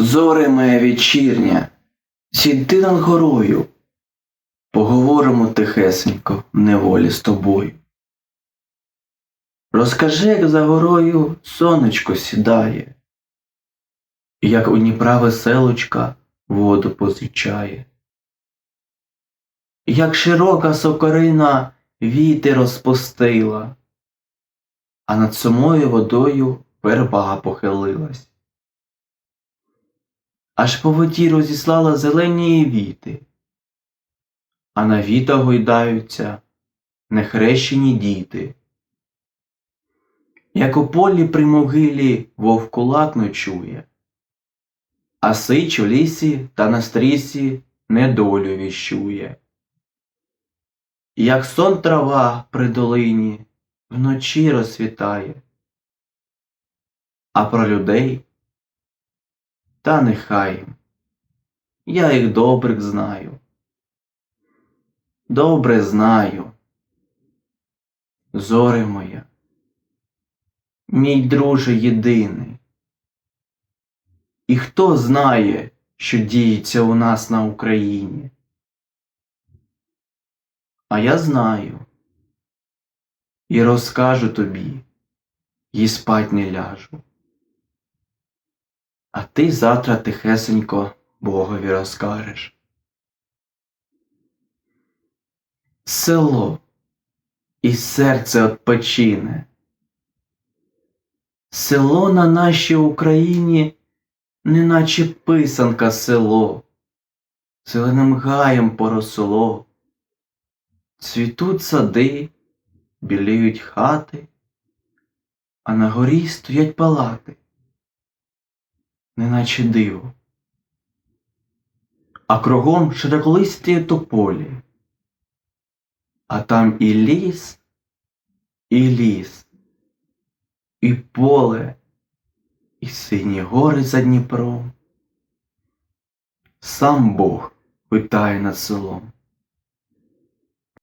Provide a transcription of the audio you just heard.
Зоре моя вечірня, сіди над горою, поговоримо тихесенько в неволі з тобою. Розкажи, як за горою сонечко сідає, як у Дніпра веселочка воду позичає, як широка сокорина віти розпустила, а над самою водою верба похилилась. Аж по воді розіслала зелені віти, а на вітах гойдаються нехрещені діти. Як у полі при могилі вовкулак ночує, а сич в лісі та на стрісі недолю віщує. Як сон трава при долині вночі розсвітає, а про людей та нехай. Я їх добрих знаю. Добре знаю. Зоре моя, мій друже єдиний. І хто знає, що діється у нас на Україні? А я знаю. І розкажу тобі, і спать не ляжу. А ти завтра тихесенько Богові розкажеш. Село і серце отпочине. Село на нашій Україні, неначе писанка село, зеленим гаєм поросло, цвітуть сади, біліють хати, а на горі стоять палати неначе диво. А кругом широколисті тополі, а там і ліс, і ліс, і поле, і сині гори за Дніпром. Сам Бог питає над селом.